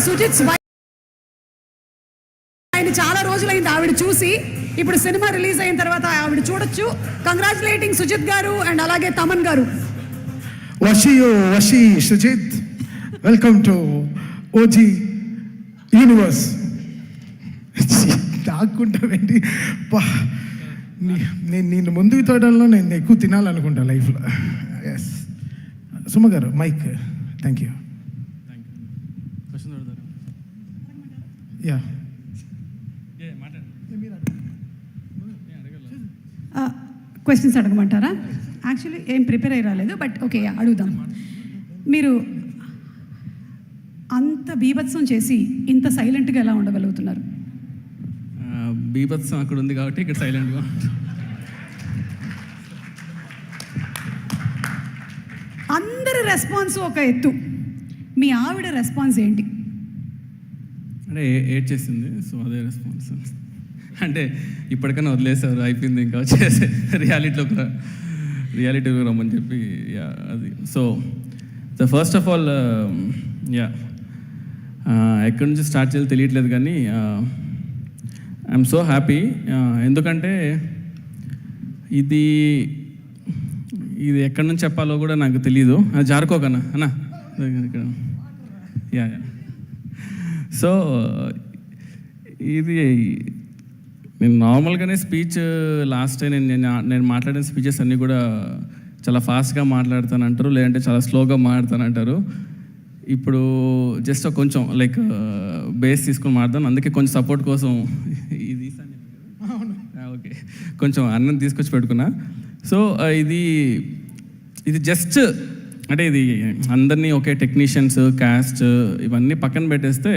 Sujith why- ఆయన చాలా రోజులైంది ఆవిడ చూసి. ఇప్పుడు సినిమా రిలీజ్ అయిన తర్వాత ఆవిడ చూడొచ్చు. కంగ్రాచులేటింగ్ సుజిత్ గారు అండ్ అలాగే తమన్ గారు. వషియో Vashi Sujith. Welcome to OG universe దాక్కుంటావేంటి నేను నేను ముందుకు తోడల్లో నేను ఎక్కువ తినాలనుకుంటా లైఫ్లో. Yes Suma garu mic. Thank you yeah questions అడగమంటారా? Actually ఏం ప్రిపేర్ అయ్యి రాలేదు బట్ ఓకే అడుగుదాం. మీరు అంత బీభత్సం చేసి ఇంత సైలెంట్గా ఎలా ఉండగలుగుతున్నారు? బీభత్సం అక్కడ ఉంది కాబట్టి ఇక్కడ సైలెంట్గా అందరి రెస్పాన్స్ ఒక ఎత్తు. మీ ఆవిడ రెస్పాన్స్ ఏంటి? అంటే ఏడ్ చేసింది సో అదే రెస్పాన్స్ అంటే ఇప్పటికైనా వదిలేసారు అయిపోయింది ఇంకా వచ్చేసి రియాలిటీలోకి రా రియాలిటీలోకి రమ్మని చెప్పి యా అది. So the first of all yeah. ఎక్కడి నుంచి స్టార్ట్ చేయాలి తెలియట్లేదు కానీ ఐఎమ్ సో హ్యాపీ ఎందుకంటే ఇది ఇది ఎక్కడి నుంచి చెప్పాలో కూడా నాకు తెలియదు అది జారుకోకన్నా అన్నా? ఇక్కడ. Yeah yeah. సో ఇది నేను నార్మల్గానే స్పీచ్ లాస్ట్ నేను నేను నేను మాట్లాడిన స్పీచెస్ అన్నీ కూడా చాలా ఫాస్ట్గా మాట్లాడతాను అంటారు లేదంటే చాలా స్లోగా మాట్లాడతాను అంటారు ఇప్పుడు జస్ట్ కొంచెం లైక్ బేస్ తీసుకొని మాట్లాడతాను అందుకే కొంచెం సపోర్ట్ కోసం ఇది ఓకే. కొంచెం అన్నం తీసుకొచ్చి పెట్టుకున్నా. సో ఇది ఇది జస్ట్ అంటే ఇది అందరినీ ఒకే టెక్నీషియన్స్ క్యాస్ట్ ఇవన్నీ పక్కన పెట్టేస్తే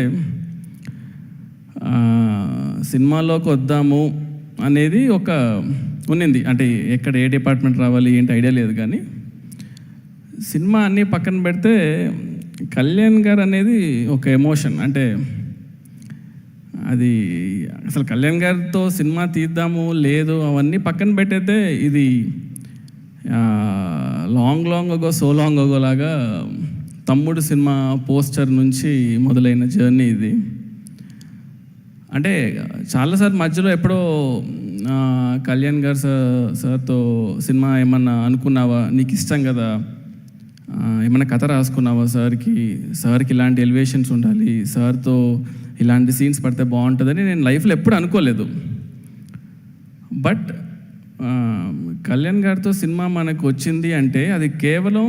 సినిమాలోకి వద్దాము అనేది ఒక ఉన్నింది. అంటే ఎక్కడ ఏ డిపార్ట్మెంట్ రావాలి ఏంటి ఐడియా లేదు కానీ సినిమా అన్నీ పక్కన పెడితే కళ్యాణ్ గారు అనేది ఒక ఎమోషన్ అంటే అది అసలు కళ్యాణ్ గారితో సినిమా తీద్దాము లేదు అవన్నీ పక్కన పెట్టేస్తే ఇది long long ago so long ago లాగా తమ్ముడు సినిమా పోస్టర్ నుంచి మొదలైన జర్నీ ఇది. అంటే చాలాసార్లు మధ్యలో ఎప్పుడో కళ్యాణ్ గారు సార్ సార్తో సినిమా ఏమన్నా అనుకున్నావా? నీకు ఇష్టం కదా. ఏమైనా కథ రాసుకున్నావా సార్కి? సార్కి ఇలాంటి ఎలివేషన్స్ ఉండాలి. సార్తో ఇలాంటి సీన్స్ పడితే బాగుంటుందని నేను లైఫ్లో ఎప్పుడు అనుకోలేదు. బట్ కళ్యాణ్ గారితో సినిమా మనకు వచ్చింది అంటే అది కేవలం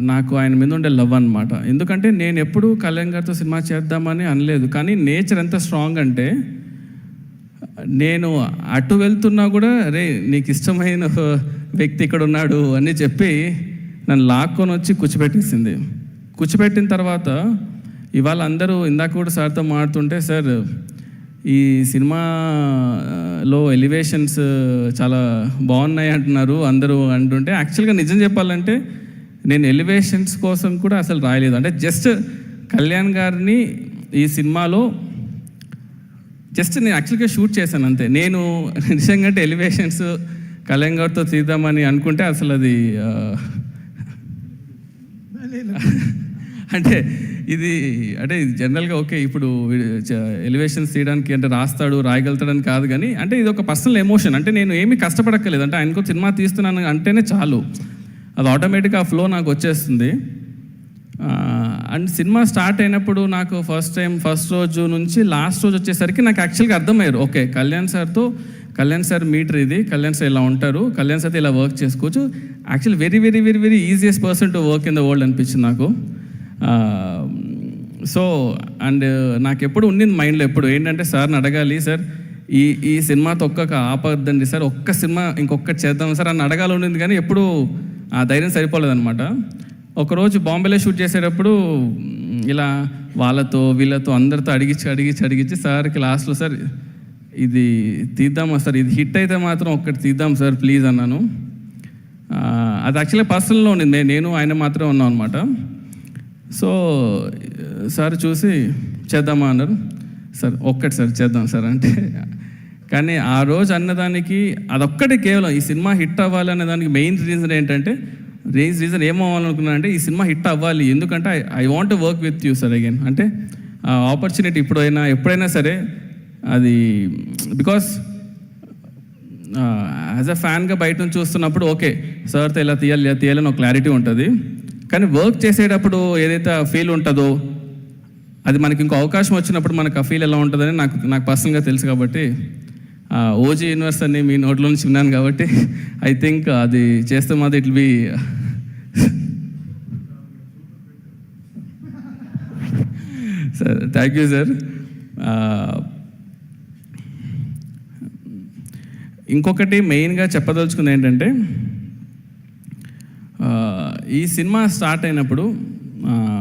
నాకు ఆయన మీద ఉండే లవ్ అనమాట ఎందుకంటే నేను ఎప్పుడు కళ్యాణ్ గారితో సినిమా చేద్దామని అనలేదు. కానీ నేచర్ ఎంత స్ట్రాంగ్ అంటే నేను అటు వెళ్తున్నా కూడా రే నీకు ఇష్టమైన వ్యక్తి ఇక్కడ ఉన్నాడు అని చెప్పి నన్ను లాక్కొని వచ్చి కూర్చోబెట్టేసింది. కూర్చోబెట్టిన తర్వాత ఇవాళ అందరూ ఇందాక కూడా సార్తో మాడుతుంటే సార్ ఈ సినిమాలో ఎలివేషన్స్ చాలా బాగున్నాయి అంటున్నారు అందరూ అంటుంటే. యాక్చువల్గా నిజం చెప్పాలంటే నేను ఎలివేషన్స్ కోసం కూడా అసలు రాయలేదు. అంటే జస్ట్ కళ్యాణ్ గారిని ఈ సినిమాలో జస్ట్ నేను యాక్చువల్గా షూట్ చేశాను అంతే. నేను నిజంగా అంటే ఎలివేషన్స్ కళ్యాణ్ గారితో తీద్దామని అనుకుంటే అసలు అది అంటే ఇది అంటే ఇది జనరల్గా ఓకే ఇప్పుడు ఎలివేషన్స్ తీయడానికి అంటే రాస్తాడు రాయగలుగుతాడని కాదు కానీ అంటే ఇది ఒక పర్సనల్ ఎమోషన్ అంటే నేను ఏమీ కష్టపడక్కర్లేదు. అంటే ఆయనకు సినిమా తీస్తున్నాను అంటేనే చాలు. అది ఆటోమేటిక్గా ఆ ఫ్లో నాకు వచ్చేస్తుంది. అండ్ సినిమా స్టార్ట్ అయినప్పుడు నాకు ఫస్ట్ టైం ఫస్ట్ రోజు నుంచి లాస్ట్ రోజు వచ్చేసరికి నాకు యాక్చువల్గా అర్థమయ్యారు. ఓకే కళ్యాణ్ సార్తో కళ్యాణ్ సార్ మీటర్ ఇది. కళ్యాణ్ సార్ ఇలా ఉంటారు. కళ్యాణ్ సార్తో ఇలా వర్క్ చేసుకోవచ్చు. Actual very very very very easiest person to work in the world అనిపించింది నాకు. Um, సో అండ్ uh, నాకు ఎప్పుడు ఉండింది మైండ్లో ఎప్పుడు? ఏంటంటే సార్ని అడగాలి సార్ ఈ ఈ సినిమాతో ఒక్క ఆపద్దండి సార్ ఒక్క సినిమా ఇంకొకటి చేద్దాం సార్ అని అడగాలి ఉండింది కానీ ఎప్పుడు ఆ ధైర్యం సరిపోలేదనమాట ఒకరోజు బాంబేలో షూట్ చేసేటప్పుడు ఇలా వాళ్ళతో వీళ్ళతో అందరితో అడిగించి అడిగించి అడిగించి సార్కి లాస్ట్లో సార్ ఇది తీద్దామా సార్ ఇది హిట్ అయితే మాత్రం ఒక్కటి తీద్దాం సార్ ప్లీజ్ అన్నాను. అది యాక్చువల్లీ పర్సనల్లో ఉండింది నేను ఆయన మాత్రమే ఉన్నాం అనమాట సో సార్ చూసి చేద్దామా అన్నారు. సార్ ఒక్కటి సార్ చేద్దాం సార్ అంటే కానీ ఆ రోజు అన్నదానికి అదొక్కటి కేవలం ఈ సినిమా హిట్ అవ్వాలి అనే దానికి మెయిన్ రీజన్ ఏంటంటే రీజ్ రీజన్ ఏం అంటే ఈ సినిమా హిట్ అవ్వాలి. ఎందుకంటే I want to work with you sir again. అంటే ఆపర్చునిటీ ఇప్పుడైనా ఎప్పుడైనా సరే అది బికాస్ యాజ్ అ ఫ్యాన్గా బయట నుంచి చూస్తున్నప్పుడు ఓకే సార్తో ఇలా తీయాలి ఇలా తీయాలని ఒక క్లారిటీ ఉంటుంది. కానీ వర్క్ చేసేటప్పుడు ఏదైతే ఫీల్ ఉంటుందో అది మనకి ఇంకో అవకాశం వచ్చినప్పుడు మనకు ఆ ఫీల్ ఎలా ఉంటుందని నాకు నాకు పర్సనల్గా తెలుసు కాబట్టి ఓజీ యూనివర్స్ అని మీ నోట్లో నుంచి విన్నాను కాబట్టి ఐ థింక్ అది చేస్తే మాది it be sir thank you sir ఇంకొకటి మెయిన్గా చెప్పదలుచుకుంది ఏంటంటే ఈ సినిమా స్టార్ట్ అయినప్పుడు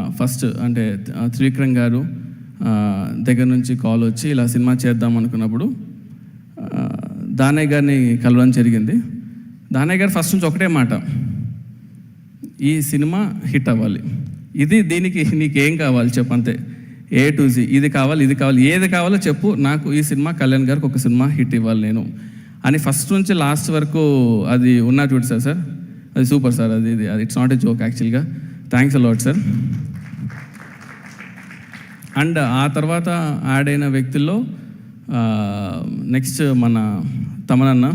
ఫస్ట్ అంటే త్రివిక్రమ్ గారు దగ్గర నుంచి కాల్ వచ్చి ఇలా సినిమా చేద్దాం అనుకున్నప్పుడు దానయ్య గారిని కలవడం జరిగింది. దానయ్య గారు ఫస్ట్ నుంచి ఒకటే మాట ఈ సినిమా హిట్ అవ్వాలి. ఇది దీనికి నీకేం కావాలి చెప్పు అంతే. ఏ టు జీ ఇది కావాలి ఇది కావాలి ఏది కావాలో చెప్పు. నాకు ఈ సినిమా కళ్యాణ్ గారికి ఒక సినిమా హిట్ ఇవ్వాలి నేను. అని ఫస్ట్ నుంచి లాస్ట్ వరకు అది ఉన్నా చూడు సార్ సార్. అది సూపర్ సార్ అది ఇది ఇట్స్ నాట్ ఎ జోక్ యాక్చువల్గా thanks a lot sir and ఆ తర్వాత యాడ్ అయిన వ్యక్తుల్లో నెక్స్ట్ మన తమనన్న.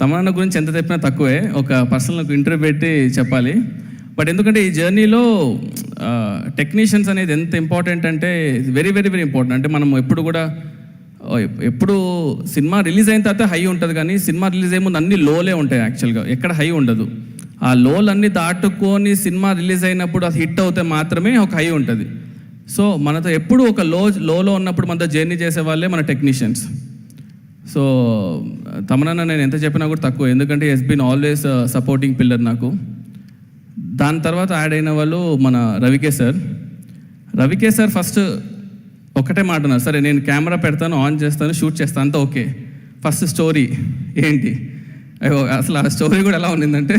తమనన్న గురించి ఎంత చెప్పినా తక్కువే. ఒక పర్సనల్ ఇంటర్వ్యూ పెట్టి చెప్పాలి. బట్ ఎందుకంటే ఈ జర్నీలో టెక్నీషియన్స్ అనేది ఎంత ఇంపార్టెంట్ అంటే వెరీ వెరీ వెరీ ఇంపార్టెంట్ అంటే మనం ఎప్పుడు కూడా ఎప్పుడు సినిమా రిలీజ్ అయిన తర్వాత హై ఉంటుంది కానీ సినిమా రిలీజ్ అయ్యే ముందు అన్ని లోలే ఉంటాయి యాక్చువల్గా ఎక్కడ హై ఉండదు. ఆ లోలన్నీ దాటుకొని సినిమా రిలీజ్ అయినప్పుడు అది హిట్ అవుతే మాత్రమే ఒక హై ఉంటుంది. సో మనతో ఎప్పుడు ఒక లో లోలో ఉన్నప్పుడు మనతో జర్నీ చేసే వాళ్ళే మన టెక్నీషియన్స్. సో తమనన్న నేను ఎంత చెప్పినా కూడా తక్కువ. ఎందుకంటే has been always supporting pillar నాకు. దాని తర్వాత యాడ్ అయిన వాళ్ళు మన రవికే సార్ రవికే సార్ ఫస్ట్ ఒకటే మాట ఉన్నారు సరే నేను కెమెరా పెడతాను ఆన్ చేస్తాను షూట్ చేస్తాను అంతా ఓకే. ఫస్ట్ స్టోరీ ఏంటి? అయ్యో, అసలు ఆ స్టోరీ కూడా ఎలా ఉండిందంటే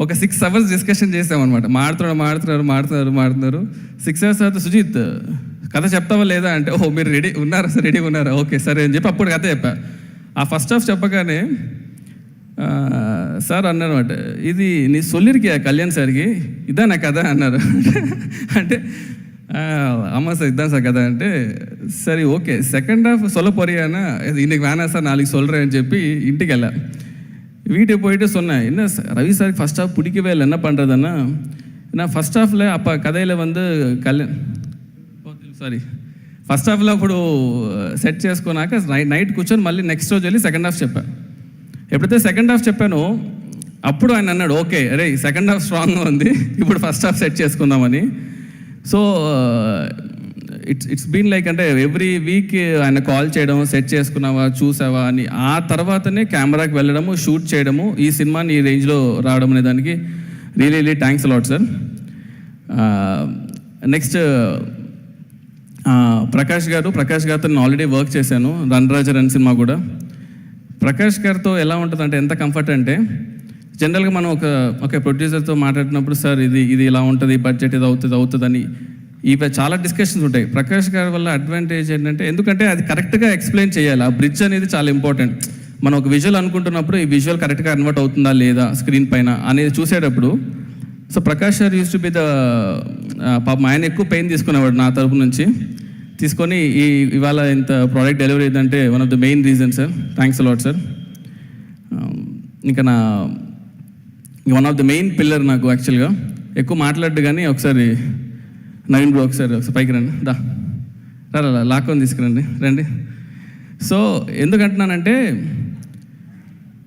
ఒక సిక్స్ అవర్స్ డిస్కషన్ చేసామన్నమాట. మాడుతున్నారు మాడుతున్నారు మాడుతున్నారు మాడుతున్నారు సిక్స్ అవర్స్ తర్వాత సుజిత్ కథ చెప్తావా లేదా? అంటే ఓ మీరు రెడీ ఉన్నారా సార్? రెడీగా ఉన్నారా? ఓకే సరే అని చెప్పి అప్పుడు కథ చెప్పా. ఆ ఫస్ట్ హాఫ్ చెప్పగానే సార్ అన్నారన్నమాట. ఇది నీ సొల్లిరికి కళ్యాణ్ సార్కి? ఇదా నా కథ? అన్నారు. అంటే "ఆ, ஆமா சார் இதான் சார் கதை అంటే సరే ఓకే సెకండ్ హాఫ్ சொல்ல போறியானா இன்னைக்கு வேணாம் சார் நாளைக்கு சொல்கிறேன்னு చెప్పి ఇంటికి వెళ్ళా வீட்டுக்கு போயிட்டு சொன்னேன் என்ன சார், ரவி சாருக்கு ஃபஸ்ட் ஹாஃப் பிடிக்கவே இல்லை என்ன பண்ணுறதுன்னா நான் ఫస్ట్ హాఫ్లో அப்போ కథయిలో வந்து కళ్యాణ్ సారీ ఫస్ట్ హాఫ్లో అప్పుడు సెట్ చేసుకున్నాక నైట్ నైట్ కూర్చొని మళ్ళీ నెక్స్ట్ రోజు వెళ్ళి సెకండ్ హాఫ్ చెప్పా ఎప్పుడైతే సెకండ్ హాఫ్ చెప్పానో అప్పుడు ఆయన అన్నాడు ఓకే అరే సెకండ్ హాఫ్ స్ట్రాంగ్గా ఉంది ఇప్పుడు ఫస్ట్ హాఫ్ సెట్ చేసుకుందామని So it's it's been like అంటే ఎవ్రీ వీక్ ఆయన కాల్ చేయడం సెట్ చేసుకున్నావా చూసావా అని ఆ తర్వాతనే కెమెరాకి వెళ్ళడము షూట్ చేయడము ఈ సినిమాని ఈ రేంజ్లో రావడం అనే దానికి really really thanks a lot sir next Prakash garu Prakash గారితో నేను ఆల్రెడీ వర్క్ చేశాను రన్ రాజర్ అని సినిమా కూడా. ప్రకాష్ గారితో ఎలా ఉంటుంది అంటే ఎంత కంఫర్ట్ అంటే జనరల్గా మనం ఒక ఒక ప్రొడ్యూసర్తో మాట్లాడినప్పుడు సార్ ఇది ఇది ఇలా ఉంటుంది బడ్జెట్ ఇది అవుతుంది అవుతుందని ఇవి చాలా డిస్కషన్స్ ఉంటాయి. ప్రకాష్ గారి వల్ల అడ్వాంటేజ్ ఏంటంటే ఎందుకంటే అది కరెక్ట్గా ఎక్స్ప్లెయిన్ చేయాలి. ఆ బ్రిడ్జ్ అనేది చాలా ఇంపార్టెంట్ మనం ఒక విజువల్ అనుకుంటున్నప్పుడు ఈ విజువల్ కరెక్ట్గా కన్వర్ట్ అవుతుందా లేదా స్క్రీన్ పైన అనేది చూసేటప్పుడు సో ప్రకాష్ గారు యూస్ టు బి ద పాపం ఆయన ఎక్కువ పెయిన్ తీసుకునేవాడు నా తరపు నుంచి. తీసుకొని ఈ ఇవాళ ఇంత ప్రోడక్ట్ డెలివరీ అయిందంటే one of the main reason sir thanks a lot sir ఇంకా నా one of the main pillar నాకు యాక్చువల్గా ఎక్కువ మాట్లాడు కానీ ఒకసారి నవీన్ బ్రో ఒకసారి ఒకసారి పైకి రండి. దా. రా లాక్కొని తీసుకురండి. రండి. సో ఎందుకంటున్నానంటే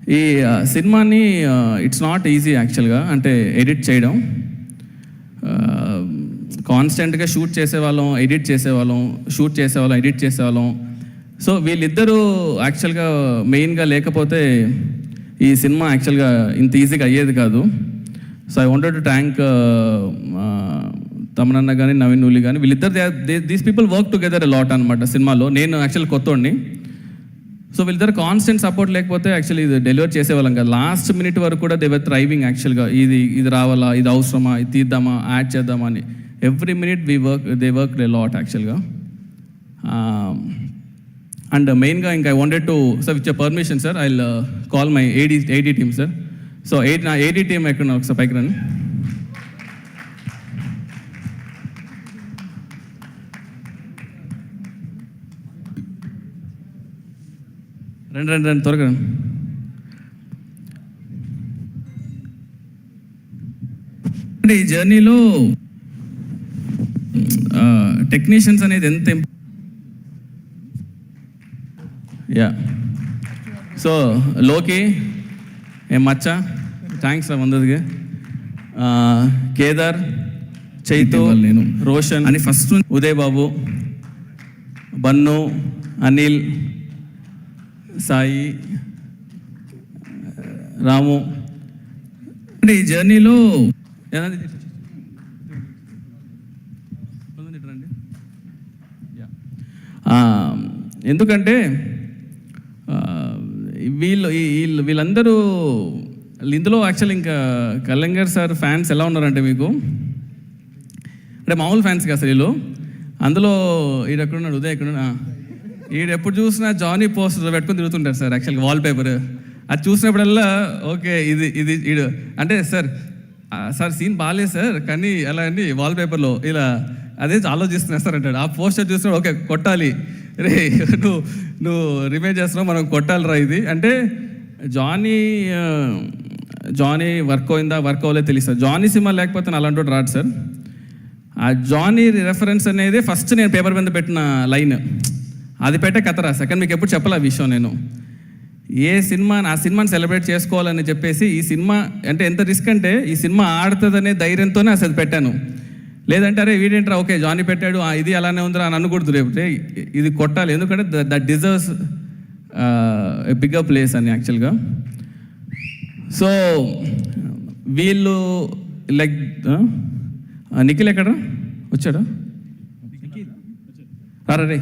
ఈ సినిమాని ఇట్స్ నాట్ ఈజీ యాక్చువల్గా అంటే ఎడిట్ చేయడం. కాన్స్టెంట్గా షూట్ చేసేవాళ్ళం ఎడిట్ చేసేవాళ్ళం షూట్ చేసేవాళ్ళం ఎడిట్ చేసేవాళ్ళం. సో వీళ్ళిద్దరూ యాక్చువల్గా మెయిన్గా లేకపోతే ఈ సినిమా యాక్చువల్గా ఇంత ఈజీగా అయ్యేది కాదు. So I wanted to thank తమనన్న కానీ నవీన్ నూలి కానీ వీళ్ళిద్దరు these people work together lot అనమాట సినిమాలో. నేను యాక్చువల్ కొత్తోడిని. సో వీళ్ళిద్దరు కాన్స్టెంట్ సపోర్ట్ లేకపోతే యాక్చువల్లీ ఇది డెలివర్ చేసేవాళ్ళం కదా. లాస్ట్ మినిట్ వరకు కూడా దేవర్ థ్రైవింగ్ యాక్చువల్గా ఇది ఇది రావాలా ఇది అవసరమా ఇది తీద్దామా యాడ్ చేద్దామా అని. Every minute we work they work day lot యాక్చువల్గా అండ్ మెయిన్గా uh, ఇంకా I wanted to sir with permission sir I call my AD AD team sir so eight నా ఎయిటీ టీమ్ ఎక్కడ ఒకసారి పైకి రండి. రండి రండి రండి త్వరగా రండి. అంటే ఈ జర్నీలో టెక్నీషియన్స్ అనేది ఎంత యా సో లోకి ఏం మచ్చ థ్యాంక్స్ రా వందదిగా కేదార్ చైతు నేను రోషన్ అని ఫస్ట్ ఉదయ్ బాబు బన్ను అనిల్ సాయి రాము అంటే ఈ జర్నీలో. ఆ, ఎందుకంటే వీళ్ళు వీళ్ళు వీళ్ళందరూ ఇందులో యాక్చువల్ ఇంకా కల్లంగర్ సార్ ఫ్యాన్స్ ఎలా ఉన్నారంటే మీకు? అంటే మామూలు ఫ్యాన్స్ కదా అసలు వీళ్ళు? అందులో ఈడు ఎక్కడున్నాడు? ఉదయ్ ఎక్కడున్నా? ఈడు ఎప్పుడు చూసినా జానీ పోస్టర్ పెట్టుకొని తిరుగుతుంటారు సార్ యాక్చువల్గా వాల్ పేపర్ అది చూసినప్పుడల్లా ఓకే ఇది ఇది ఈడు. అంటే సార్ సార్ సీన్ బాగాలేదు సార్ కానీ అలా అని వాల్ పేపర్లో ఇలా అదే ఆలోచిస్తున్నా సార్ అంటాడు. ఆ పోస్టర్ చూసినా ఓకే కొట్టాలి. రే నువ్వు నువ్వు రిమైన్ చేస్తున్నావు మనం కొట్టాలిరా ఇది. అంటే జానీ జానీ వర్క్ అయిందా వర్క్ అవ్వలేదు తెలియదు జానీ సినిమా లేకపోతే నేను అలాంటి రాడు సార్. ఆ జానీ రెఫరెన్స్ అనేది ఫస్ట్ నేను పేపర్ మీద పెట్టిన లైన్ అది పెట్టే కథరా సెకండ్ మీకు ఎప్పుడు చెప్పలే ఆ విషయం నేను. ఏ సినిమా ఆ సినిమాని సెలబ్రేట్ చేసుకోవాలని చెప్పేసి ఈ సినిమా అంటే ఎంత రిస్క్ అంటే ఈ సినిమా ఆడుతుందనే ధైర్యంతోనే అసలు పెట్టాను. లేదంటే అరే వీడేంట్రా? ఓకే జానీ పెట్టాడు. ఇది అలానే ఉందిరా అని అనకూడదు. రేపు ఇది కొట్టాలి. ఎందుకంటే దట్ డిజర్వ్స్ బిగ్గర్ ప్లేస్ అని యాక్చువల్గా సో వీళ్ళు లైక్ నిఖిల్ ఎక్కడ వచ్చాడా? రారా రే.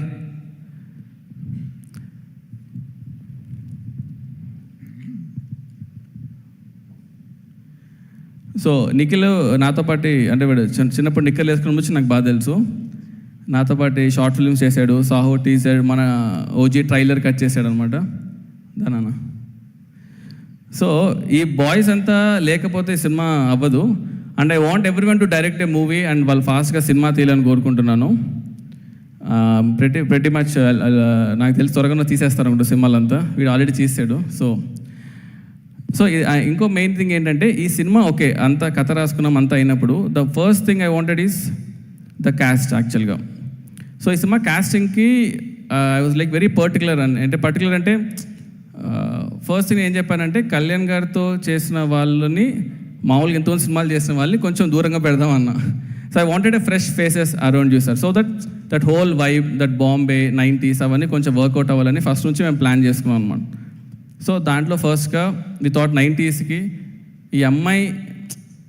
సో నిఖిల్ నాతో పాటు అంటే వీడు చిన్న- చిన్నప్పుడు నిఖిల్ వేసుకుని వచ్చి నాకు బాగా తెలుసు. నాతో పాటు షార్ట్ ఫిల్మ్స్ చేశాడు. సాహో టీజర్ మన ఓజీ ట్రైలర్ కట్ చేశాడు అనమాట దానా సో ఈ బాయ్స్ అంతా లేకపోతే సినిమా అవ్వదు. And I want every one to direct a movie and వాళ్ళు ఫాస్ట్గా సినిమా తీయాలని కోరుకుంటున్నాను. ప్రతి ప్రతి మచ్ నాకు తెలిసి త్వరగా తీసేస్తారు అనుకుంటా సినిమాలంతా. వీడు ఆల్రెడీ తీసాడు సో సో ఇంకో మెయిన్ థింగ్ ఏంటంటే ఈ సినిమా ఓకే అంత కథ రాసుకున్నాం అంత అయినప్పుడు the first thing I wanted is the cast యాక్చువల్గా సో ఈ సినిమా క్యాస్టింగ్కి I was like very particular అని అంటే పర్టికులర్ అంటే ఫస్ట్ థింగ్ ఏం చెప్పానంటే కళ్యాణ్ గారితో చేసిన వాళ్ళని మామూలుగా ఎంతో సినిమాలు చేసిన వాళ్ళని కొంచెం దూరంగా పెడదాం అన్న. So I wanted a fresh faces around you sir so that that whole vibe that Bombay nineties అవన్నీ కొంచెం వర్కౌట్ అవ్వాలని ఫస్ట్ నుంచి మేము ప్లాన్ చేసుకున్నాం అనమాట సో దాంట్లో ఫస్ట్గా వితౌట్ నైంటీస్కి ఈ అమ్మాయి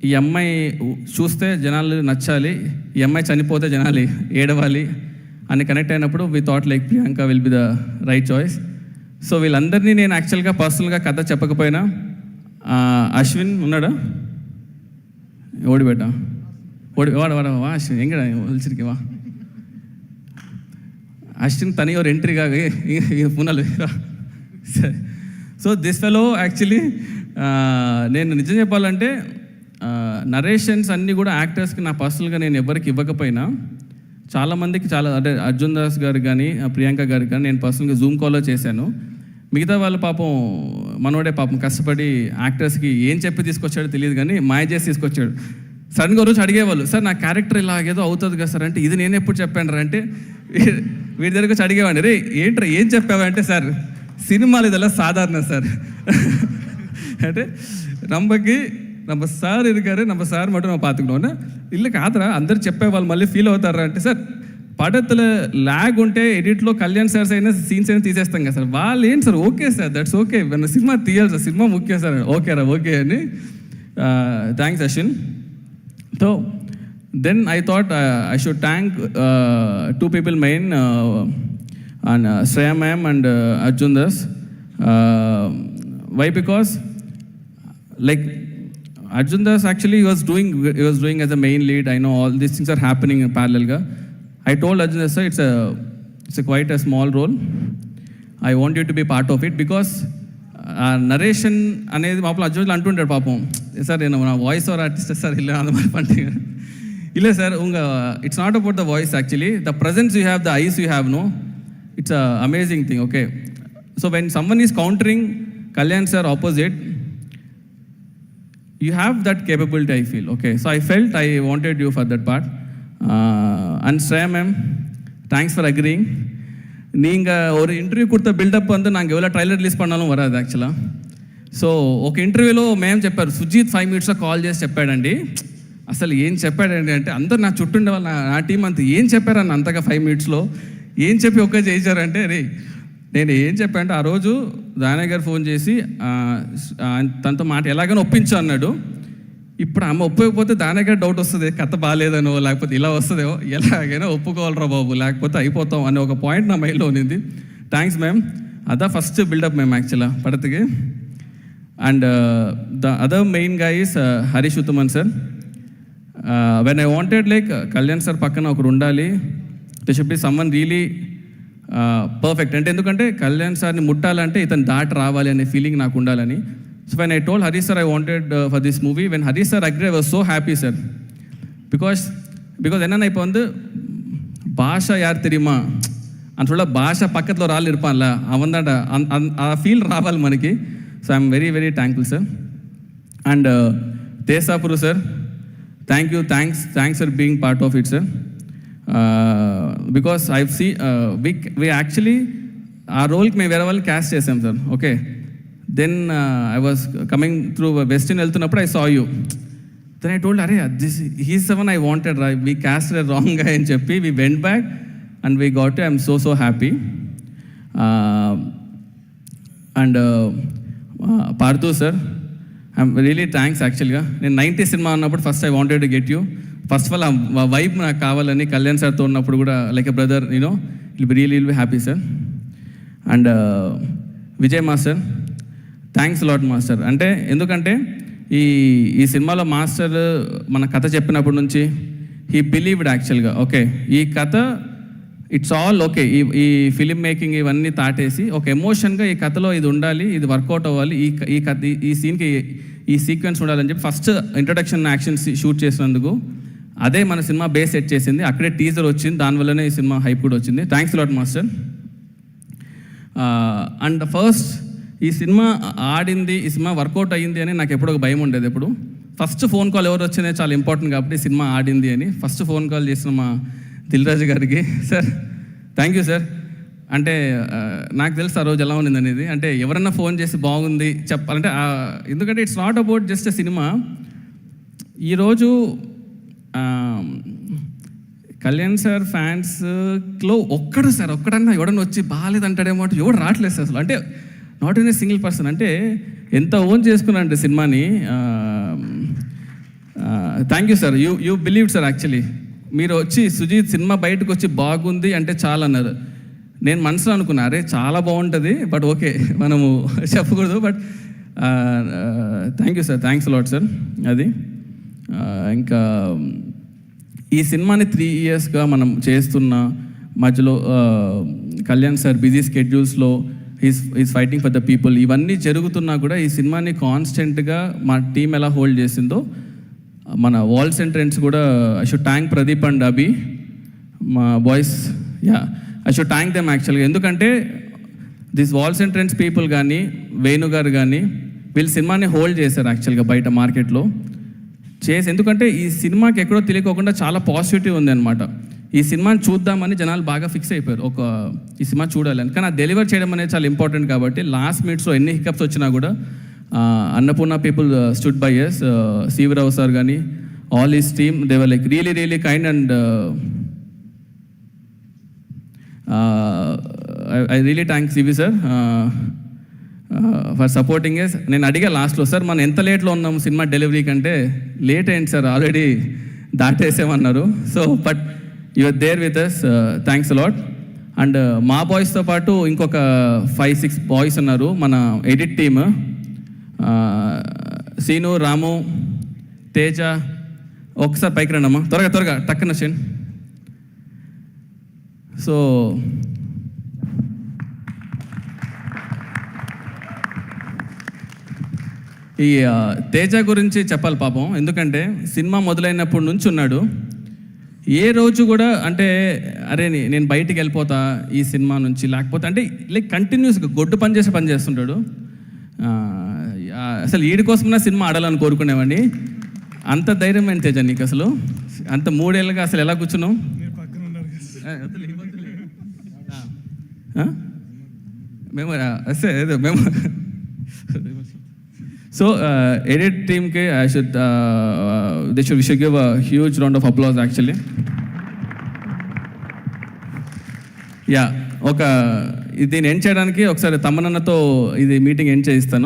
ఈ అమ్మాయి చూస్తే జనాలు నచ్చాలి ఈ అమ్మాయి చనిపోతే జనాలు ఏడవాలి అని కనెక్ట్ అయినప్పుడు we thought like Priyanka will be the right choice so వీళ్ళందరినీ నేను యాక్చువల్గా పర్సనల్గా కథ చెప్పకపోయినా అశ్విన్ ఉన్నాడా? ఓడిపెట్టా ఓడి వాడ వాడ వా అశ్విన్ ఎంగడ ఒలిచిరికి వా. అశ్విన్ తని ஒரு ఎంట్రీగా పునలు సరే. సో దిస్ ఫెలో యాక్చువల్లీ నేను నిజం చెప్పాలంటే uh, నరేషన్స్ అన్నీ కూడా యాక్టర్స్కి నా పర్సనల్గా నేను ఎవరికి ఇవ్వకపోయినా చాలామందికి చాలా అంటే అర్జున్ దాస్ గారు కానీ ప్రియాంక గారు కానీ నేను పర్సనల్గా జూమ్ కాల్లో చేశాను. మిగతా వాళ్ళు పాపం మనోడే పాపం కష్టపడి యాక్టర్స్కి ఏం చెప్పి తీసుకొచ్చాడో తెలియదు కానీ మాయ చేసి తీసుకొచ్చాడు. సడన్గా రోజు అడిగేవాళ్ళు సార్ నా క్యారెక్టర్ ఇలాగేదో అవుతుంది కదా సార్? అంటే ఇది నేను ఎప్పుడు చెప్పాను రా? అంటే వీడి దగ్గర వచ్చి అడిగేవాడిని రే ఏంట్రా ఏం చెప్పావంటే సార్ సినిమాలు ಇದೆಲ್ಲ సాధారణ సార్? అంటే నమ్మకి నమ్మ సార్ ఇరుగారు నమ్మ సార్ మటు మనం పాతుకున్నాను ఇల్లు కాదరా అందరు చెప్పే వాళ్ళు మళ్ళీ ఫీల్ అవుతారా అంటే సార్ పడతల లాగ్ ఉంటే ఎడిట్లో కళ్యాణ్ సార్ అయినా సీన్స్ అయినా తీసేస్తాం కదా సార్. వాళ్ళు ఏంటి sir? Okay sir that's okay మన సినిమా తీయాలి సార్ సినిమా ముఖ్యం సార్. ఓకే రా ఓకే అని. Thanks Ashwin. So then I thought I should thank two people main And Shreya ma'am and Arjun Das why because like Arjun Das actually was doing he was doing as a main lead. I know all these things are happening in parallel. Ga. I told Arjun Das sir, it's a it's a quite a small role. I want you to be part of it because ఆ narration అనేది పాపం అర్జున్ అంటుంటాడు పాపం sir నేను నా voice over artist sir ఇలా அந்த மாதிரி பண்ணிட்டீங்க இல்லை சார் உங்கள் it's not about the voice actually the presence you have the eyes you have no it's a amazing thing okay so when Suman is countering Kalyan sir opposite you have that capability i feel okay so i felt i wanted you for that part uh, and Shreya ma'am thanks for agreeing நீங்கள் ஒரு interview கொடுத்த build up வந்து நாங்கள் எவ்வளோ trailer release பண்ணாலும் వరాదు యాక్చువల్గా so ఒక ఇంటర్వ్యూలో మేము చెప్పారు సుజీత్ ఫైవ్ మినిట్స్లో కాల్ చేసి చెప్పాడండి అసలు ఏం చెప్పాడండి అంటే అందరు నా చుట్టూ ఉండే వాళ్ళు నా- నా టీం అంతా ఏం చెప్పారని అంతగా ఫైవ్ మినిట్స్లో ఏం చెప్పి ఒక్క చేయించారంటే రే నేను ఏం చెప్పానంటే ఆ రోజు దానయ్య గారు ఫోన్ చేసి తనతో మాట ఎలాగైనా ఒప్పించు అన్నాడు. ఇప్పుడు అమ్మ ఒప్పకపోతే దానయ్య గారు డౌట్ వస్తుంది కథ బాగాలేదనో లేకపోతే ఇలా వస్తుందో ఎలాగైనా ఒప్పుకోవాలరా బాబు లేకపోతే అయిపోతాం అనే ఒక పాయింట్ నా మైండ్లో ఉన్నింది. థ్యాంక్స్ మ్యామ్ అదా ఫస్ట్ బిల్డప్ మేము యాక్చువల్గా పడతకి. అండ్ ద అదర్ మెయిన్గా is Harish Uthaman sir when I wanted like Kalyan sir పక్కన ఒకరు ఉండాలి the should be Suman really perfect అంటే ఎందుకంటే కళ్యాణ్ సార్ని ముట్టాలంటే ఇతను దాటి రావాలి అనే ఫీలింగ్ నాకు ఉండాలని so when I told Harish sir I wanted for this movie when Harish sir agree I was so happy sir because because என்னென்னா இப்போ வந்து பாஷா யார் தெரியுமா అని చూడ భాష పక్కలో రాళ్ళు ఇరుపాన్ల అవందట ఆ ఫీల్ రావాలి మనకి so I'm very very thankful sir and తేసాపురు sir thank you thanks thanks for being part of it sir because I see we we actually ఆ రోల్కి మేము వేరే వాళ్ళు క్యాస్ట్ చేసాం sir okay then I was coming through western వెళ్తున్నప్పుడు I saw you then I told అరే this he seven I wanted రా we cast రాంగ్గా అని చెప్పి we went back and we got I'm so so happy and Parthu sir I'm really thanks యాక్చువల్గా నేను ninety cinema అన్నప్పుడు first I wanted to get you first of all ఆ vibe నాకు కావాలని కళ్యాణ్ సార్తో ఉన్నప్పుడు కూడా like a brother you know will be really will be happy sir and Vijay master thanks lot master అంటే ఎందుకంటే ఈ ఈ సినిమాలో మాస్టర్ మన కథ చెప్పినప్పటి నుంచి హీ బిలీవ్డ్ యాక్చువల్గా ఓకే ఈ కథ ఇట్స్ ఆల్ ఓకే ఈ ఈ ఫిలిం మేకింగ్ ఇవన్నీ తాటేసి ఒక ఎమోషన్గా ఈ కథలో ఇది ఉండాలి ఇది వర్కౌట్ అవ్వాలి ఈ ఈ కథ ఈ- ఈ సీన్కి ఈ సీక్వెన్స్ ఉండాలని చెప్పి ఫస్ట్ ఇంట్రడక్షన్ యాక్షన్ షూట్ చేసినందుకు అదే మన సినిమా బేస్ సెట్ చేసింది. అక్కడే టీజర్ వచ్చింది. దానివల్లనే ఈ సినిమా హైప్ కూడా వచ్చింది. Thanks lot master and first ఈ సినిమా ఆడింది ఈ సినిమా వర్కౌట్ అయ్యింది అని నాకు ఎప్పుడు ఒక భయం ఉండేది ఎప్పుడు. ఫస్ట్ ఫోన్ కాల్ ఎవరు వచ్చిందే చాలా ఇంపార్టెంట్ కాబట్టి సినిమా ఆడింది అని. ఫస్ట్ ఫోన్ కాల్ చేసిన మా దిల్రాజు గారికి. సార్ థ్యాంక్ యూ సార్ అంటే నాకు తెలుసు ఆ రోజు ఎలా ఉండింది అనేది. అంటే ఎవరన్నా ఫోన్ చేసి బాగుంది చెప్పాలంటే ఎందుకంటే ఇట్స్ నాట్ అబౌట్ జస్ట్ సినిమా ఈరోజు కళ్యాణ్ సార్ ఫ్యాన్స్లో ఒక్కడు సార్ ఒక్కడన్నా ఎవడన్నా వచ్చి బాగాలేదంటాడేమో అంటే ఎవడు రావట్లేదు సార్ అసలు. అంటే not in a single person అంటే ఎంత ఓన్ చేసుకున్నానంటే సినిమాని thank you sir you you believe sir actually మీరు వచ్చి సుజీత్ సినిమా బయటకు వచ్చి బాగుంది అంటే చాలా అన్నారు. నేను మనసులో అనుకున్నా అరే చాలా బాగుంటుంది బట్ ఓకే మనము చెప్పకూడదు but thank you sir thanks lot sir అది ఇంకా ఈ సినిమాని త్రీ ఇయర్స్గా మనం చేస్తున్న మధ్యలో Kalyan sir busy స్కెడ్యూల్స్లో is is fighting for the people ఇవన్నీ జరుగుతున్నా కూడా ఈ సినిమాని కాన్స్టెంట్గా మా టీం ఎలా హోల్డ్ చేసిందో మన వాల్స్ ఎంట్రెన్స్ కూడా I should thank Pradeep and Abhi మా boys yeah I should thank them యాక్చువల్గా ఎందుకంటే దిస్ వాల్స్ ఎంట్రెన్స్ పీపుల్ కానీ వేణు గారు కానీ వీళ్ళు సినిమాని హోల్డ్ చేశారు యాక్చువల్గా బయట మార్కెట్లో చేసి ఎందుకంటే ఈ సినిమాకి ఎక్కడో తెలియకోకుండా చాలా పాజిటివ్ ఉంది అనమాట ఈ సినిమాని చూద్దామని జనాలు బాగా ఫిక్స్ అయిపోయారు. ఒక ఈ సినిమా చూడాలని. కానీ అది డెలివర్ చేయడం అనేది చాలా ఇంపార్టెంట్ కాబట్టి లాస్ట్ మినిట్స్లో ఎన్ని హికప్స్ వచ్చినా కూడా Annapurna people stood by S Sivarao sir కానీ all is team Devara like really really kind and I really thanks CV sir for supporting yes నేను అడిగా లాస్ట్లో సార్ మనం ఎంత లేట్లో ఉన్నాం సినిమా డెలివరీ కంటే? లేట్ అయింది sir already దాటేసామన్నారు. So but your there with us uh, thanks lot and uh, మా బాయ్స్తో పాటు ఇంకొక ఫైవ్ సిక్స్ బాయ్స్ ఉన్నారు మన edit team. Uh, Seenu Ramu Teja ఒకసారి పైకి రండమ్మా. త్వరగా త్వరగా టక్కన వచ్చేయండి సో ఈ తేజ గురించి చెప్పాలి పాపం. ఎందుకంటే సినిమా మొదలైనప్పటి నుంచి ఉన్నాడు. ఏ రోజు కూడా అంటే అరే నేను బయటికి వెళ్ళిపోతా ఈ సినిమా నుంచి. లేకపోతే అంటే లైక్ కంటిన్యూస్గా గొడ్డు పని చేసి పని చేస్తుంటాడు. అసలు ఈడి కోసమైనా సినిమా ఆడాలని కోరుకునేవాడిని. అంత ధైర్యం ఏంటి తేజ నీకు అసలు? అంత మూడేళ్ళుగా అసలు ఎలా కూర్చున్నావు? వద్దులే. ఆ? మేము సో ఎడిట్ టీమ్కి I should they should wish give a huge round of applause actually yeah ఒక దీన్ని ఎండ్ చేయడానికి ఒకసారి తమ్మనన్నతో ఇది మీటింగ్ ఎండ్ చేయిస్తాను.